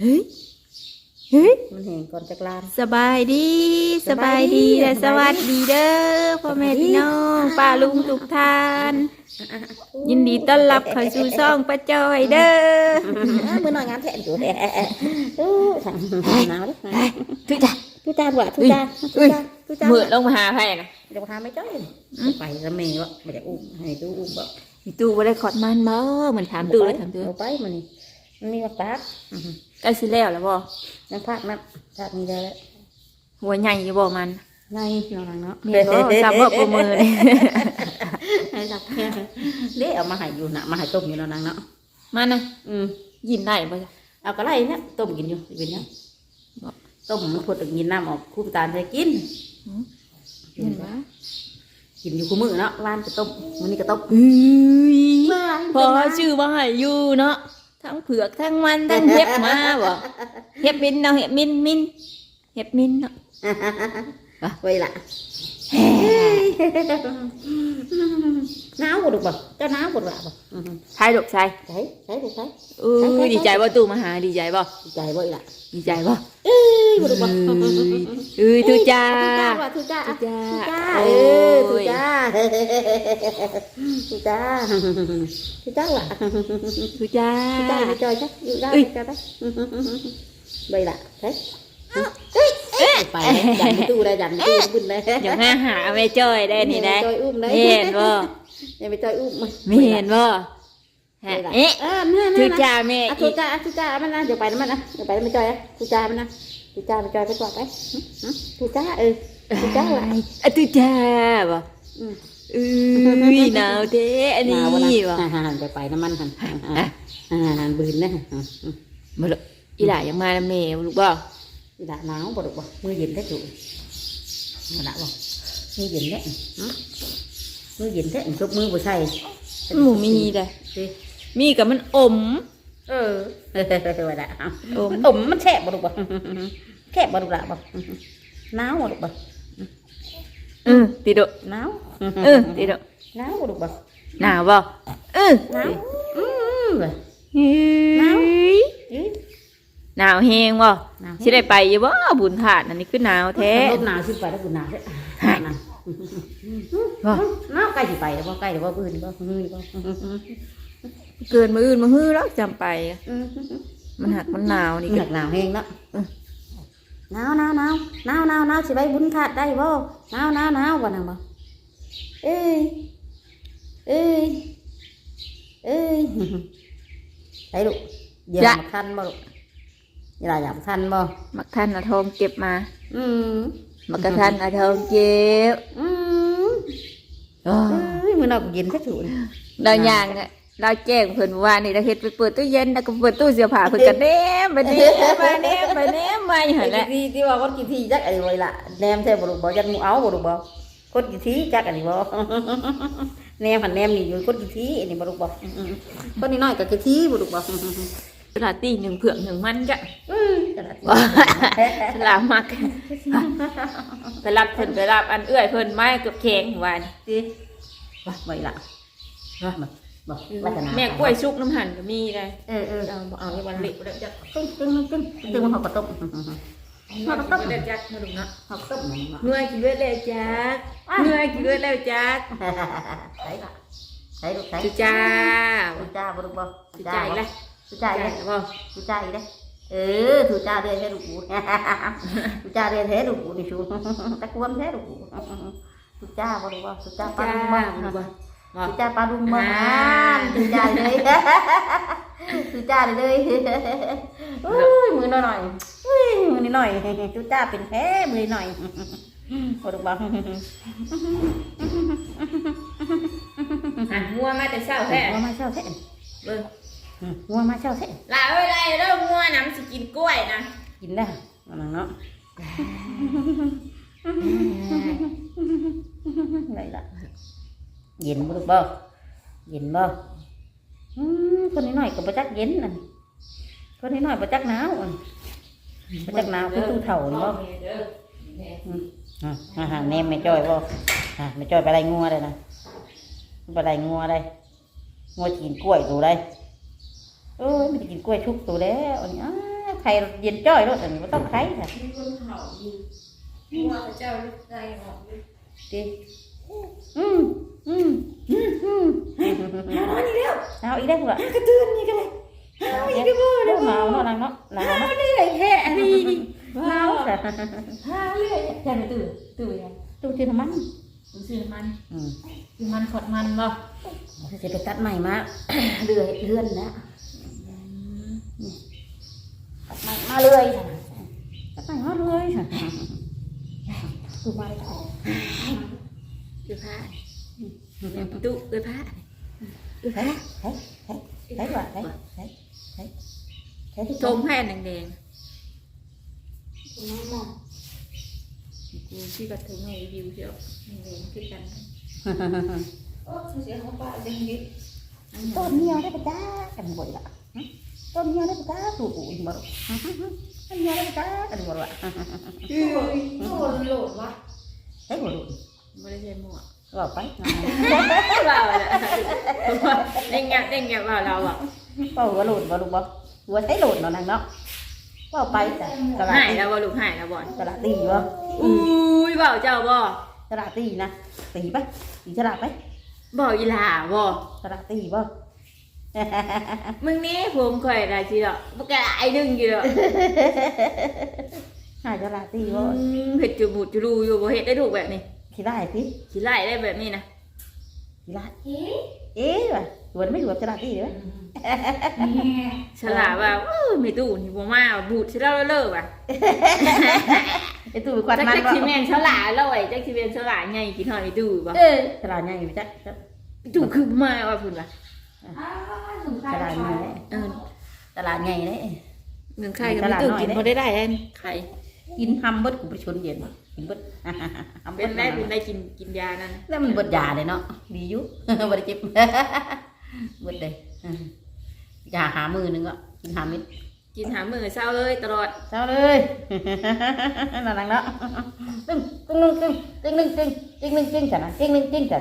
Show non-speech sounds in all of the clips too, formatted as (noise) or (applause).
เฮ้ยเฮ้ยมันแห้งก่อนจักลาน สบายดี สบายดีและสวัสดีเด้อพ่อแม่พี่น้องป้าลุงทุกท่าน ยินดีต้อนรับเข้าสู่ช่องป้าจอยเด้ออ้ามือหน่อยงามแท้อยู่แท้อู้สั่งหนาวเลยทุกจ้าทุจ้าบ่ทุจ้าทุจ้าทุจ้ามืดลงมาหาไพ่นะเดี๋ยวพาไม่จ้อยไปแล้วเมย์วะไม่ได้อุ้มให้ดูอุ้มบ่มีตู้บ่ได้ขอดมันบ่เหมือนถามตู้เลยถามตู้เอาไปมันนี่มันมีมาปาก ใกล้สิแล้วแล้วบ่น้ำภาคน้ำภาคนี้ได้แล้วหัวใหญ่อยู่บ่มันในน้องเนาะแม่นบ่ซ้ำบ่ประมือเลยให้จับเด้เอามาให้อยู่นะมาให้ต้มอยู่แล้วนางเนาะมันน่ะอืมยินได้บ่จ้ะเอาก็ไล่เนี่ยต้มกินอยู่เป็นเนี่ยบ่ต้มมันพดกินน้ำออกคู่ตาลใส่กินเห็นบ่กินอยู่คู่มือเนาะว่านก็ต้มมันนี่ก็ต้มเอ้ยว้ายพอชื่อว่าให้อยู่เนาะ ทั้งเผือกทั้งมันทั้งเห็บมาบ่เห็บมินเนาะเห็บมินมินเห็บมินเนาะไว้ละหนาวบ่ดูบ่เจ้าหนาวบ่ดูบ่ใช่ลูกชายใช่ใช่ใช่เอ้ยดีใจบ่ตู่มาหาดีใจบ่ใจบ่อีละดีใจบ่เอ้ ยบ่ดูบ่เอ้ยตุจ้าทุจ้าตุจ้าทุจ้าโอ้เออทุจ้าทุจ้าทุจ้าล่ะตุจ้าทุจ้าไปจอยจ้ะอยู่ได้เอ้ยไปจอยไปไปละใช่ไปยันตู้ได้ยันตู้บึ้นเลยเดี๋ยวหาหาแม่จ้อยได้นี่ได้จอยอุ้มเลยเห็นบ่ยังไปจอยอุ้มไม่เห็นบ่ฮะเอ๊ะเออแม่ตุแม่จ้าแม่อะอีทุกจ้าทุจ้ามันนะเดี๋ยวไปมันนะเดี๋ยวไปมันจอยทุจ้ามันนะ ทุจ้าไปจอยไปกว่าไปทุจ้าเออทุจ้าล่ะอะตุจ้าบ่อืมเอ้ยหนาวเด้อันนี้หาวะบ่นะหันไปไปน้ำมันหันหันหันบืนนะบ่ลูกอีหล่ายังมาแล้วแม่ลูกบ่อีหละหนาวบ่ดอกบ่มือเย็นได้จุมือหนาวบ่มือเย็นได้มือเย็นได้ทุกมือบ่ใช่หมูมีเด้สิมีกับมันอม เออว่าละอมมันอมมันแฉะบ่ดอกบ่แฉะบ่ดอกละบ่หนาวบ่ดอกบ่เออติดดหนาวเออติดดหนาวบ่ดอกบ่หนาวบ่เออหนาวอืมเฮ้หนาวยเอ้ยหนาวแฮงบ่สิได้ไปอยู่บ่บุญถาดอันนี้คือหนาวแท้ลมหนาวสิไปแล้วกูหนาวเด้หนาวบ่หนาวใกล้สิไปแล้วบ่ใกล้แล้วบ่อื่นบ่ฮือบ่ เกินมื้ออื่นมาฮื้อแล้วจำไปอืมมันหักมันหนาวนี่หก็นักหนาวแห้งแล้วหนาวหนาวหนาวหนาวหนาวหนาวสิไปบุญขาดได้บ่หนาวหนาวหนาวบ่นังบ่เอ้ยเอ้ยเอ้ยไปลูกเดี๋ยวมาคันบ่ลูกเวลาอยากคันบ่มักทันอะทองเก็บมาอืมมักกะทันอะทองเก็บอืมอ้อเอ้ยมื้อหน้ากูเย็นแท้ถูกเราย่างเนี่ย เราแจ้งเพิ่นว่านี่เราเฮ็ดไปเปิดตู้เย็นแล้วก็เปิดตู้เสื้อผ้าเพิ่นก็แนมไปนี่ไปแนมไปแนมมาอยู่หั่นแหละ ที่ที่ว่าคนกี่ทีจักอะไรไว้ละแนมแท้บ่ลูกบ่จักหมูเอาบ่ลูกบ่คนกี่ทีจักอันนี้บ่แนมหันแนมนี่อยู่คนกี่ทีอันนี้บ่ลูกบ่อืมๆคนนี้น้อยก็กี่ทีบ่ลูกบ่เวลาตีหนึ่งเผือกหนึ่งมันก็อืมกระดาษฉลาดมากไปรับเพิ่นไปรับอันเอื้อยเพิ่นไม้เกือบแข็งหัวานี่สิว่าไว้ละว่ามา บ่วัฒนาแม่กล้วยชุกน้ำหั่นก็มีได้เออเออเอาบ่เอาในวันเล็กบ่ได้จักตึ้งตึ้งตึ้งตึ้งมันหอกกระต้มมาต้มได้จักมาดูนะหอกต้มนี่เมื่อยกินเลือดแล้วจักเมื่อยกินเลือดแล้วจักใส่ละใส่ลูกใส่จุจ้าถูจ้าบ่ลูกบ่จุจ้าอีกแล้วถูจ้าจ้าอีกแล้วบ่ถูจ้าอีกแล้วเออถูจ้าเรียนแท้ลูกกูถูจ้าเรียนแท้ลูกกูนี่ชูตะกวนแท้ลูกกูถูจ้าบ่ลูกบ่ถูจ้าปลาจ้าดุงบ้า บ่บ่ถูจ้าปลาดุงบ้านถูจ้าเลยถูจ้าเลยอุ้ยมือหน่อยๆอุ้ยมือนิดหน่อยถูจ้าเป็นแท้มือหน่อยบ่ลูกบ่หันงัวมาแต่เช้าแท้งัวมาเช่าแท้เบิ่งงัวมาเช่าแท้ลาเอ้ยไรเด้องัวน้ำสิกินกล้วยนะกินได้อันนั้นเนาะไรล่ะ เย็นบ่ลูกบ่เย็นบ่อืมคนนิดหน่อยก็บ่จักเย็นนั่นคนนิดหน่อยบ่จักหนาวอันบ่จักหนาวคือตู้เฒ่านี่บ่อ่าอาหารแนมแม่จ้อยบ่อ่าแม่จ้อยไปไล่งัวได้นะไปไล่งัวได้งัวกินกล้วยตัวได้เอ้ยมันจะกินกล้วยชุกตัวแล้วอันนี้อ้าไข่เย็นจ้อยรถอันนี้บ่ต้องไข่ค่ะมีคนเผาอยู่ว่าพระเจ้าลูกใจออกอยู่ดิ อืมอืมอืมอืมนอนอีกแล้วเอาอีกได้บ่กระตือนนี่ก็เลยเอาอีกได้บ่เด้อมาเอาเนาะนางเนาะนางเนาะเหนื่อยแท้อันนี้ว้าวค่ะฮ่าเลยยันตื่นตื่นยังตู้ชื่อน้ำมันตื่นซื้อมันอืมซื้อมันขดมันบ่จะไปตัดใหม่มาเดือเลื่อนนะตัดใหม่มาเลยตัดใหม่มาเลยตู้มาเล ยค่ะคือผ้าตู้คือผ้าเฮ้ยเฮ้ยเฮ้ยเฮ้ยว่ะเฮ้ยเฮ้ยเฮ้ยเฮ้ยที่ชมให้แดงๆกูที่กระถึงให้วิวเชียวแดงๆคือกันโอ้เสียของป้าจังนี้ต้นเหี่ยวได้ปะจ้ากันบ่อยละต้นเหี่ยวได้ปะจ้าตู่อุ่นบ่ต้นเหี่ยวได้ปะจ้ากันบ่ละคือโดนโหลดวะเฮ้ยบ่รู้ ไม่ได้ใช้หมวกว่าไปเราแหละเด้งแงบเด้งแงบว่าเราอะเป่าว่าหลุดบ่ลูกบ่หัวใช้หลุดเนาะนางเนาะว่าไปจ้ะตลาดหายตีแล้วบ่ลูกหายแล้วบ่ตลาดตีบ่อุ้ยเบาเจ้าบ่ตลาดตีนะตีไปตีตลาดไปบ่อีหล่าบ่ตลาดตีบ่มึงนี่ผมข่อยได้สิดอกบ่กะไอ้ดึงอยู่ดอกหาตลาดตีบ่เฮ็ดจุบุจุรูอยู่บ่เฮ็ดได้ถูกแบบนี้ ขี้ได้สิสิไล่ได้แบบนี้นะขี้ได้เอ๊ะว่ะหวนไม่หวนตลาดตีเด้อฉลาดว่าเอ้ยไม่ตู้นี่บ่มาบูดสิเล่าเลิกว่ะไอ้ตู้ไปควันจักมันจักบ่สิแม่นฉลาดแล้วไอ้จักสิเป็นฉลาดใหญ่กินฮอดไอ้ตู้บ่เออตลาดใหญ่อยู่จ้ะไอ้ตู้คือมาว่าพุ่นว่ะตลาดใหญ่เลยเออตลาดใหญ่เลยเงินไข่ก็ไม่ตู้กินบ่ได้ได้อันไข่กินฮัมเบิดกูไปชนเย็น กินเบิดฮัมเป็เบินดได้เป็นได้กินกินยานั่นแล้วมันเบิดยาเลยเนาะดีอยู่ บ่ได้เจ็บ เบิดเลยยาหามือหนึงก็กินหาเม็ดกินหามือเศร้าเลยตลอดเจ้าเลย นั่นนังเนาะตึ้งตึ้งนึงตึ้งตึ้งนึงตึ้งตึ้งนึงตึ้งจ้ะนะตึ้งนึงตึ้งจ้ะ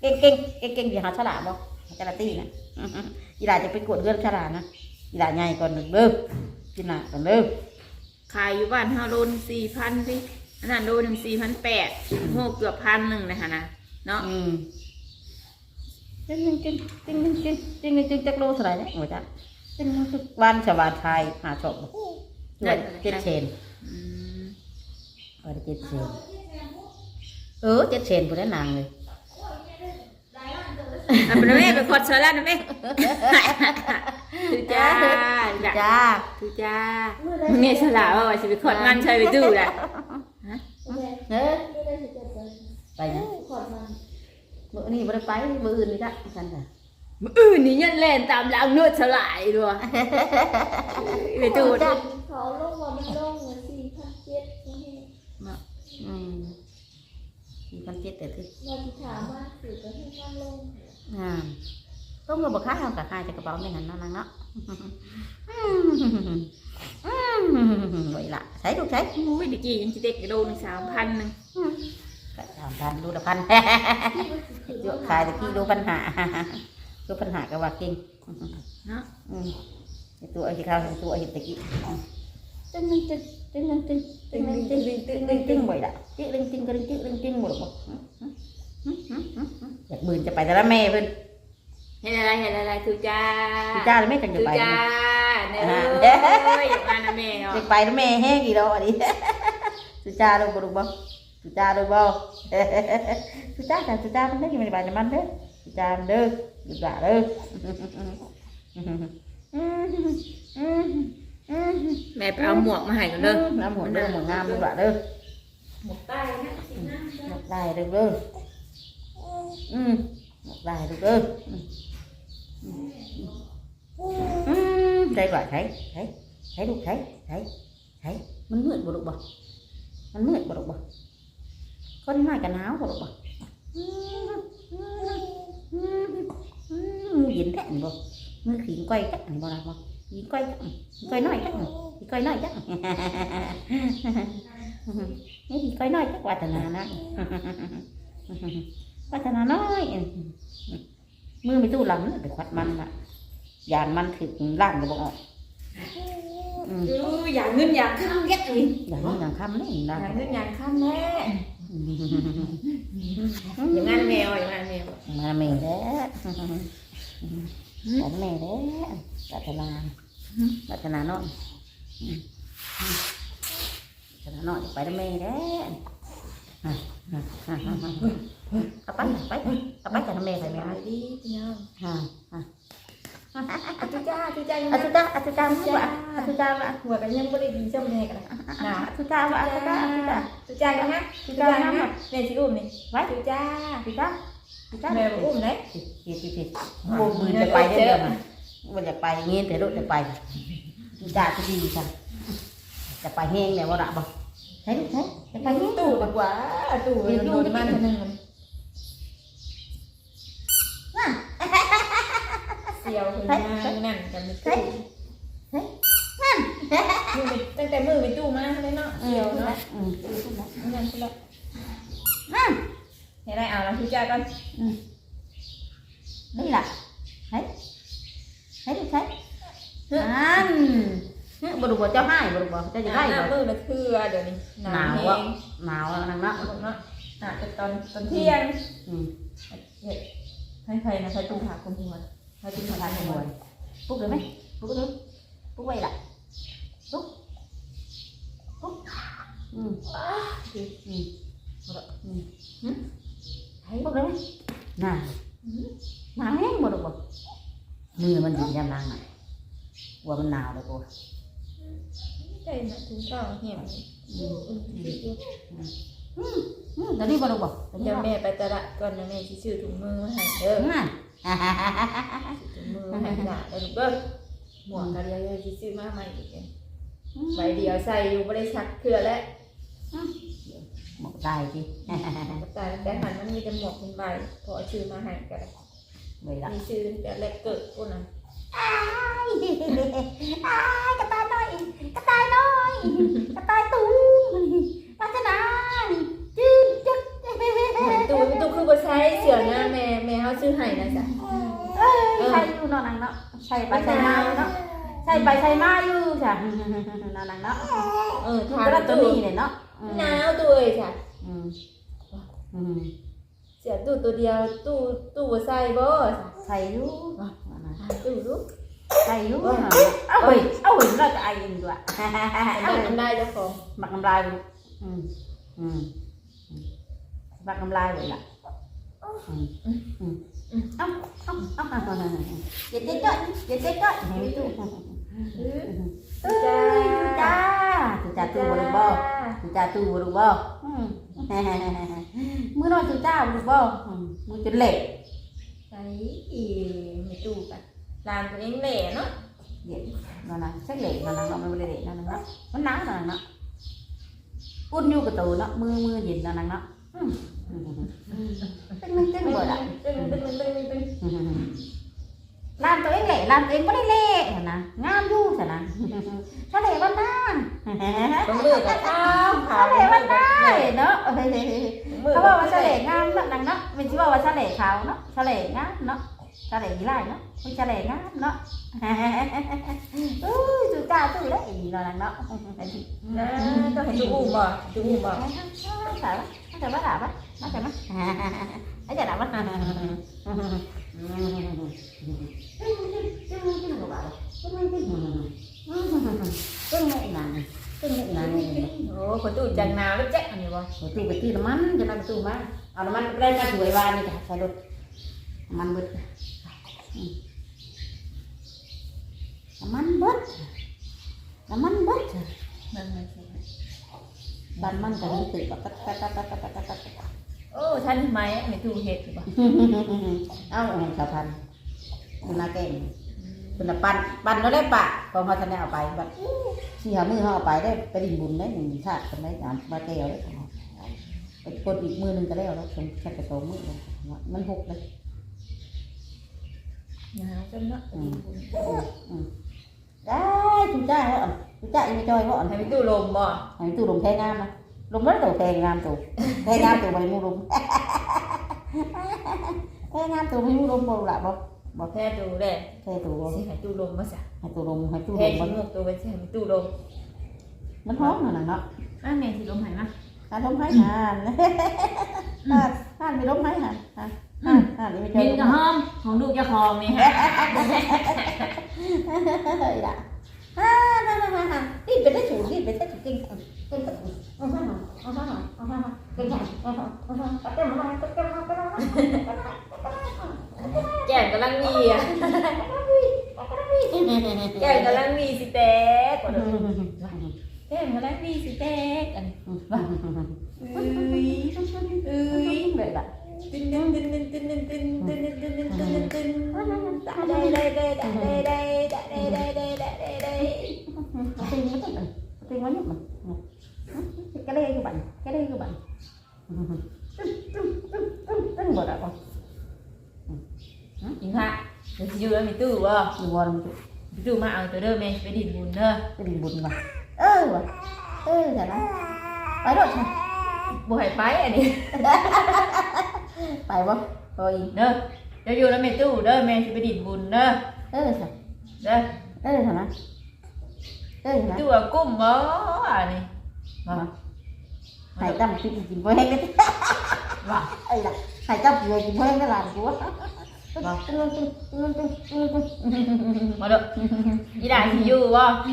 เก่งเก่งเก่งเก่งอย่าหาฉลาดบ่ฉลาดตีนะ อีหลาจะไปกดเลือดฉลาดนะอีหลาใหญ่ก่อนหนึ่งเด้อกินหนักก่อนเด้อขายอยู่บ้านเฮาโลนสี่พันสิ อันนั้นโลหนึ่งสี่พันแปดโหเกือบพันหนึ่งเลยค่ะนะเนาะอืมตึ้งนึงตึ้งตึ้งนึงตึ้งตึ้งนึงตึ้งจักโลเท่าไหร่เนี่ยโอ้ยจ้ะตึ้งนึงตึ้งวันสวานไทยหาชอบบ่ด้วยเจ็ดเชนอืมเออเจ็ดเชนเออเจ็ดเชนผู้ได้นางเลยอะเป็นแม่เป็นคนเชลันนะแม่คือจ้าจ้าจ้าคือจ้ามึงเนี่ยฉลาดว่าจะไปขอดงานใช้ไปดูแหละ เออไปนะมื้อนี้บ่ได้ไปมื้ออื่นนี่จ้ะกันจ้ะมืออื่นนี่ยันเล่นตามหลังเนื้อฉลาดด้วยไปดูจ้ะเขาลงว่ามันลงเหมือนสี่พันเจ็ดนี่อืมสี่พันเจ็ดแต่ที่เราจะถามว่าสื่อจะให้มันลงอ่าต้องเงินบอกค่าเอากับค่าจากกระเป๋าในหันเนาะนางเนาะ ไว้ละใช้ดูใช้โอ้ยเด็กกี้ยังจะเด็กกระโดนสามพันหนึ่งก็สามพันดูละพันเยอะขายตะกี้ดูปัญหาดูปัญหากับว่าเก่งเนาะอืมไอ้ตัวไอ้ที่ข้าวไอ้ตัวไอ้ตะกี้ตึ้งตึ้งตึ้งตึ้งตึ้งตึ้งตึ้งตึ้งตึ้งตึ้งตึ้งบ่อยละตึ้งตึ้งตึ้งตึ้งตึ้งตึ้งตึ้งหมดหมดอยากบืนจะไปแต่ละแม่เพิ่นเห็นอะไรเห็นอะไรคือจ้าพี่จ้าเลยแม่จังจะคือไปจ้านะ เนี่ยเอ้ยอย่างมานะแม่เนาะอยากไปแล้วแม่แห้งกี่ดอกอันนี้ สุจ้าลูกบ่ลูกบ่สุจ้าลูกบ่สุจ้าค่ะสุจ้ามันได้อยู่ในบ้านมันเด้อสุจ้ามันเด้อลูกหลานเด้อแม่ไปเอาหมวกมาให้กันเด้อน้ำหัวเด้อหมวงามลูกหลานเด้อหมวกใต้นะสินะหมวกได้เด้อเด้ออืมหมวกได้ลูกเด้ออื thấy vậy thấy thấy thấy được thấy thấy thấy. Mình mượn bộ đồ bò, mình mượn bộ đồ bò, con này cái áo bộ đồ bò, bọc dính thẹn bò, ngư khí quay chắc ảnh bò làm bò, dính quay chắc quay nói chắc quay nói chắc thế thì quay nói chắc quả thật là nó quả thật là nói. Mưa mới tu lắm phải khoát măng lại. ยานมันถึงล่างก็บอกอืมอย่างเงินอย่างข้ามเรียกอีกอย่างินอย่างคำนี่อย่างเงินอย่างข้ามแม่อย่างงั้นแมวอย่างงั้นแมวมาแม่แล้วขอแม่แล้วปัตนาปัตนาน้อยปัตนาน้อยไปแล้วแม่แล้วอไปเอไปไปกับแม่ไปแม่ ดีพี่น้อง ฮะฮะ อาตุจ้าอาตุจ้าอาตุจ้าอาตุจ้าว่าอาตุจ้าว่าหัวกันยังไม่ได้ดีจำแน่กันนะอาตุจ้าว่าอาตุจ้าอาตุจ้าอาตุจ้ากันนะอาตุจ้านะเนี่ยสิอุ้มนี่ไว้อาตุจ้าอาตุจ้าอาตุจ้าแม่อุ้มเลยผิดผิดผิดบุกมือจะไปได้ไหมมันจะไปเงี้ยเแต่รถจะไปตุจ่าจะดีจังจะไปแห้งแล้วว่าละบ่ใช่ใช่จะไปตู้ดีกว่าตู้มันโมันนึง cái mang gì? thân mình Xèo thì Thấy, mang thấy. nặng cả một Thấy. tủ Nhưng mà ตั้งแต่มือไปตู้มาเลยเนาะอืเกี่ยวมเนาะอืมนั่นคือละเห็นไรเอาแล้วทุจ้ากันนี่ล่ะใช่ใช่ใช่อันบดูบ่เจ้าให้บดูบ่เจ้าจะได้หน้าบ่มือละคือเดี๋ยวนี้หนาวแห้อะงหนาวแล้วนั่งเนาะเนาะอะเป็นตอนตอนเที่ยงอืมให้ใครนะใครตุ้งหาคนหัว hơi tinh thần lại nhiều người phúc đứng đấy. Phúc đứng. Phúc quay lại. Phúc. Phúc. Ừ. Ừ. Ừ. Ừ. Thấy phúc được mấy? nào. Ừ. Nào hết một được không người mình chỉ đem mang này của bên nào được cô? Đây là chúng ta ở hẻm ừ. Ừ. Ừ. Ừ. Ừ. Ừ ừ ừ ừ ừ ừ ừ ừ ừ ừ ừ ừ ừ ừ มือมาให้จ้ะเด้อลูกเด้อหมวกกันเดียวสิซื้อมาใหม่อีกใบเดียวใส่อยู่บ่ได้ชักเทื่อแล้วหมกได้สิแต่แต่หันมันมีแต่หมวกเป็นใบพอชื่อมาให้กันไม่ละมีชื่อแต่แรกเกิดพวกนั้นอ้ายอ้ายกระต่ายน้อยกระต่ายน้อยกระต่ายตูปันาจึ๊กจึ๊ก ตู้ตู้คือบ่ใช้เสือนะแม่แม่เฮาซื้อให้นะจ๊ะเอ้ยใช่อยู่นอนนังเนาะใช่ไปใช่มาอยู่เนาะใช่ไปใช่มาอยู่จ้ะนอนนังเนาะเออมันทานก็ตัวตู้นี้เลยเนาะหนาวตู้เอ้ยจ้ะอืมอืมเสือตู้ตัวเดียวตู้ตู้บ่ใส่บ่ใส่อยู่ตู้รู้ใส่อยู่เอาเฮ้ยเอาเฮ้ยเราจะไอเองด้วยเอาทำได้เจ้าของหมักน้ำลายเลยอืมอืม หมักน้ำลายเลยล่ะอืมอืมเอาเอาเอาเอาเอาอย่าเจ๊ก็อย่าเจ๊ก็เฮ้ยตู้เอ้ยดูจ้าดูจ้าตู้บริบอดูจ้าตู้บริบอมมือน้อยดูจ้าบริบอมมือจนเหล็กใส่อีมีตู้กันร้านตัวเองแหล่เนาะเด็กนั่นนะเช็คเหล็กนั่นนะมันไม่ได้เหล็กนั่นนะมันหนาวนั่นนะอุ่นอยู่กับตัวเนาะมือมือเย็นนั่นนะ เนาะตึ้งตึ้งบ่ละตึ้งตึ้งตึ้งตึ้งตึ้งร้านตัวเองเล็กร้านตัวเองไม่ได้เละนะงามยู่สินะทะเลวันนั้นต้องมือกข้าวทะเลวันนั้นเนาะเขาบอกว่าเฉลยงามเนาะนังเนาะเป็นที่บอกว่าเฉลยเนาะเลยงามเนาะเฉลยงะเลงามเนาะ cha để ý lại nó ôi cha để ngáp nó (laughs) ui chú ca chú đấy. Ý lại là nó. À, tôi phải chú ù mờ chú ù mờ. Nó sợ lắm. Nó sợ bắt đạp á nó sợ mắt (laughs) nó sợ đạp mắt cái mẹ là cái mẹ là ô có chú chàng nào lớp chắc này không? Có chú cái chi nó mắn cho nó chú mắn. À nó mắn đây nó chuối vào này cả phải luôn มันเบิดมันเบิดมันบดบัานมันก็มีตึกบบตัดตัดตัดตัดตัดตะตัโอ้ฉันทำไมไม่ถูเห็ดเปล่เอ้าสาวพันคุณนาเก่งคุณนาปันปันเราได้ปะพอมาท่านได้เอาไปบัดสี่หามือเขาเอาไปได้ไปดิ่งบุญได้หนึ่งชาติทำได้สามมาเตียวได้ไปกดอีกมือหนึ่งก็ได้แล้วชมแค่ไปสองมือมันหกเลย đó. Ừ. Ừ. Ừ. Chúng ta ẩm chúng ta đi chơi bọn. Thấy từ lùm mà, thấy từ lùm thay nam mà. Lùm rất đầu thay nam tù thay nam tù mày mua lùm. (laughs) Thay nam tù mày mua lùm bầu lại bọn bỏ khe tù đây khe tù bọn hai tù lùm mà sao? Hai tù lùm hai tù lùm bọn tù bên hai tù lùm. Nó khó mà là nó. Ăn này thì lùm hay mà. Ăn lùm hay hả (laughs) ăn thì lùm hay hả มินกับห้อมของลูกจะาองนี่ฮะเฮ่าฮ่าฮ่าฮ่าฮ่าฮ่าฮ่านี่เป็นได้ถูกนี่เป็นได้ถูกจริงจกาฮ่าฮ่าฮ่อฮ่งฮ่าซะาซะระาเต็าเต็าแก่กำลังมีอะแก่กำลังมีสิเต๊กแก่กำลังมีสิเต๊กอันนี้ tiếng quá nhất mà cái đây các bạn cái đây các bạn rất vừa đã con chính hạ được chưa mình từ vợ từ vợ mình từ từ mà tới đây mình phải đỉnh bùn thôi cái đỉnh bùn mà ơ vợ ơ chả lắm phải rồi sao bùi hải phái này ไปบ่พออีกเด้อเดี๋ยอยู่แล้วแม่ตู้เด้อแม่สิไปดิดบุญเด้อเออค่เด้อเออค่นะเออจูบกุ้มบ่อันนี้มาหายจำกินกินบ่แห้งเลยว่าไอ้ละหายจำเกลือกินบ่แห้งก็หลานกูว่ามาดูยี่ด่าสิยู่บ่อี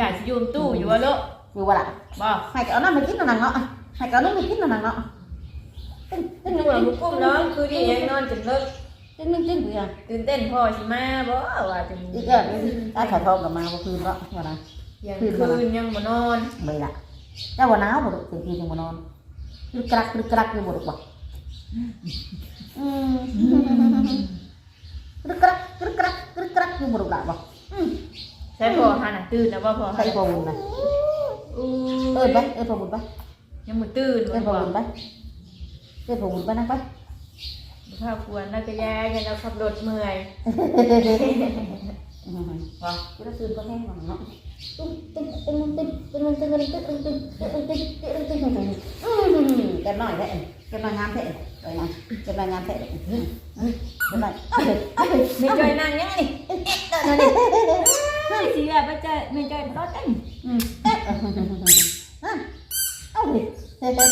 ด่าสิยู่ตู้อยู่วะลูกอยู่วะล่ะบ่ให้เอาน้ำมากินนั่นน่ะเนาะให้เอาน้ำมากินนั่นน่ะเนาะ ตึ้งตึ้งหัวมุกุ้มน้องคือที่ยังนอนจนเลิกตึ้งตึ้งตึ้งตื่นเต้นพอสิมาบ่ว่าจะมีอีกแล้วตาขาทองกลับมาบ่คืนก็วันนะยังคืนยังมานอนไม่ละแต่วันน้าวบ่ตื่นคืนยังบ่นอนกรึกกรักกรึกกรักอยู่บ่ดกบ่อืมกรึกกรักกระักกรึกกรัอบ่ดกละบ่ใช่พอหานะตื่นแล้วบ่พอใช่พอบุญนะเอิ้นไปเอิ้นพอบุญไปยังบ่ตื่นเอิ้พอบุญไป vào bùn bác ơi vào bùn bác năng bác ข้าวควรนักยายันเราขับรถเมื่อย Vâng, cái đó xương có nghe mà nó tung tung tung tung tung tung tung tung tung tung tung tung tung tung cái nói vậy cái nói ngam thế rồi này cái nói ngam thế cái nói ไม่จอยนั่งยังนี่ไม่สิว่าไม่จอยไม่จอยรถเอง ôi bá bá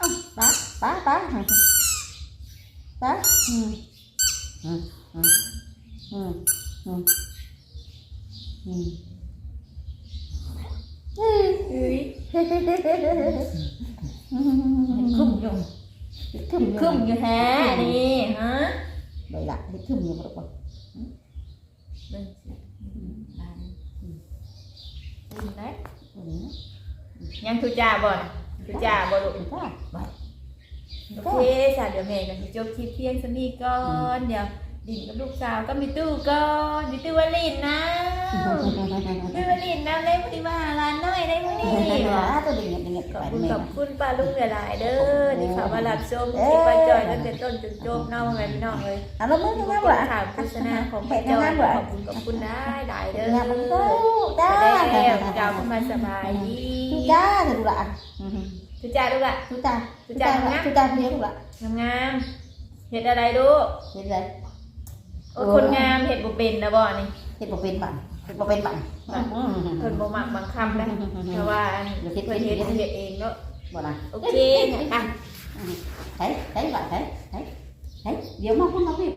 bá bá ừ ừ ừ ừ ừ ừ เอ้ยคุ้มอยู่ thum คุ้มอยู่แท้นี่ฮะ vậy là cái thum nhiều một rồi เบิ่งสิอ่านอืมได้ยัง tá tá. Tá? Ừ. Ừ. Ừ. Ừ. Ừ. Ừ. không dùng không không như hà đi hả? Vậy là thì không nhiều được rồi đấy thu cha bồi thu cha bồi lụi โอเคจ้ะเดี๋ยวแม่กันจบคลิปเพียงสนี้ก่อนเดี๋ยวดินกับลูกสาวก็มีตู้ก่อนมีตู้วาลินนะตู้วาลินนะเล่นพอดีมาร้านน้อยได้พอดีว่ะ Đó, tôi định nhận định nhận ขอบ phải คุณ mình ขอบคุณป้าลุงหลายๆเด้อที่เขามารับชมคลิปป้าจอยตั้งแต่ต้นจนจบเนาะแม่พี่น้องเลย à nó mới ทุก nghe คน bữa ถามโฆษณาของป้า Mẹ จอย nghe ข bữa อบคุณขอบคุณได้หลายเด้อ nghe mình đâu ได้ đó แล้วเจ้าเข้ามาสบายดี chú cha thì đủ lại ทุ จุจ่าลูกละจุจ่าจุจ่าลูกนะจุจ่าเพี้ยลูกละงามงามเห็ดอะไรลูกเห็ดอะไรโอ้คนงามเห็ดบุเป็นนะบ่นี่เห็ดบุเป็นบั่นเห็ดบุเป็นบั่นคนบุมักบางคำนะเพราะว่าเห็ดเห็ดเห็เองเนาะบ่นะโอเคไปะ thấy thấy bạn thấy thấy thấy giờ mà không